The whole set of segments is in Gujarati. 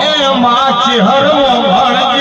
એ માછી હરવો ભણજે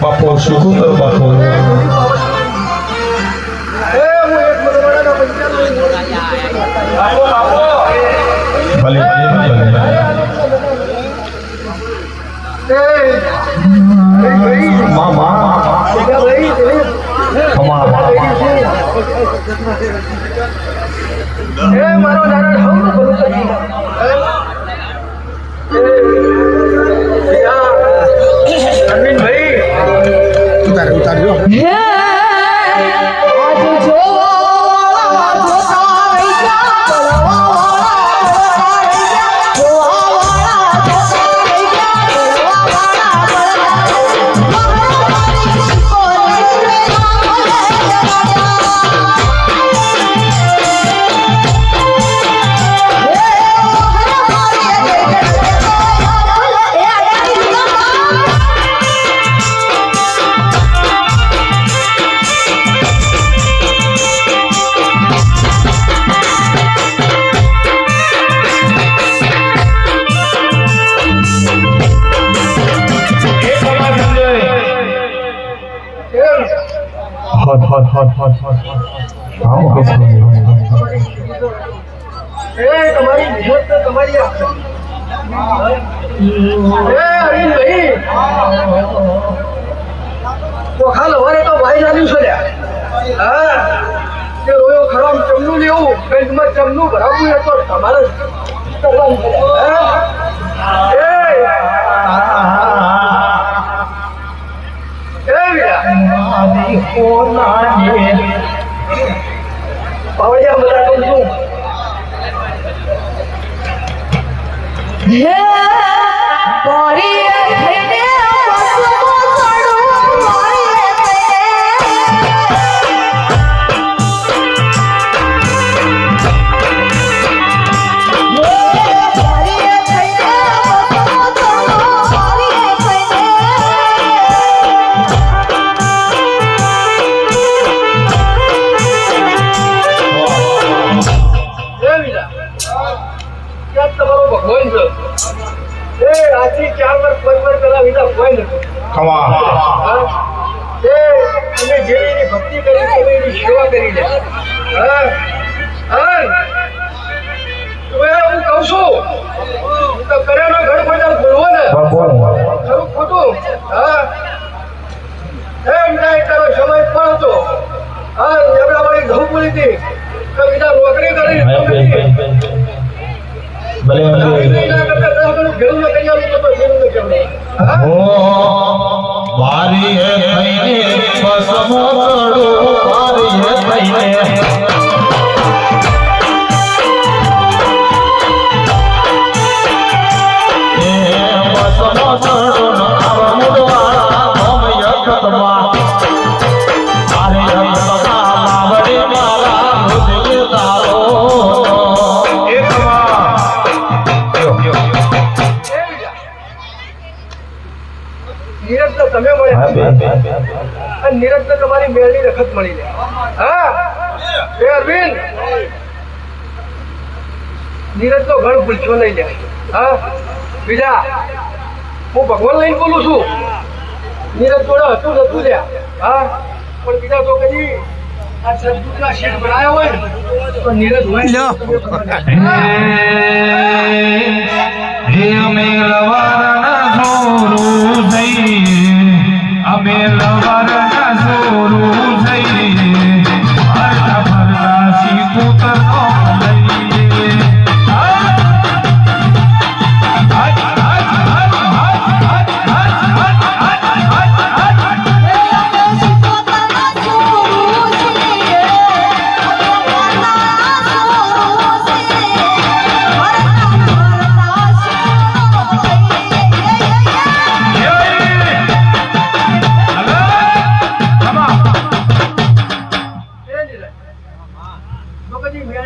બાપો શું કર બાપો ભલે ભલે ભલે મારો નારાયણ હવનું હટ hot, hot, hot, hot. આમ કેસે એ તમારી મહેનત તો તમારી આ. એ અરવિંદભાઈ ચોખા લવારે તો ભાઈ નાની છે. હા તે રોયો ખરો આમ ચમનું લેવું બેંકમાં ચમનું ભરાવવું એ તો તમારે કરવાનું છે લ્યા. હા? એ એ પાવડિયા બધા કહું છું હે આજથી ચાર વર્ષ પાંચ વર્ષ પહેલા વિના કોઈ નતો? એ તમે જેવી એની ભક્તિ કરી તમે એની સેવા કરી લે હા. હા. હું કહું છું હું તો કર્યાનો ઘર બધા બોલવો ને ખરું ખોટું હા એમ ના તારો સમય પણ હતો હા એમના વાળી ઘઉં બોલી હતી તો બીજા નોકરી કરી ભલે ભલે એના કરતા દસ ગણું ભેળું ન કરી તો ભેળું કહેવાય. હા હે વારી હે અને નીરજ તો તમારી મેળની રખત મળી લે. હા? એ અરવિંદ! નીરજ તો ઘર ભૂલશો લઈ લે. હા? બીજા હું ભગવાન લઈને બોલું છું. નીરજ જોડે હતું જ હતું લ્યા. હા? પણ બીજા તો કદી આ સદગુરુના શેઠ બનાવ્યા હોય ને તો નીરજ હોય ને. હે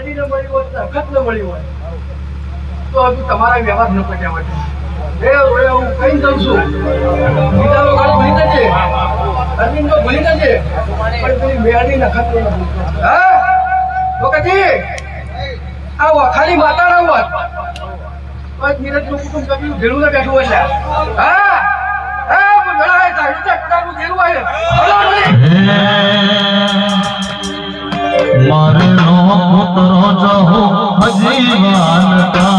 કદી ન મળી હોય ને ન મળી હોય, તો હજુ તમારા વ્યવહાર ન પટ્યા રોડે હું કઈ દઉં છું. બીજા લોકો ભૂલી જજે તો ભૂલી જજે પણ પેલી મેળવી ન અખત ન ભૂલતો. હા કદી આ વખાલી માતા ના ભેળું ના બેઠું હોય હા? ઉતરો જો હજીવાન કા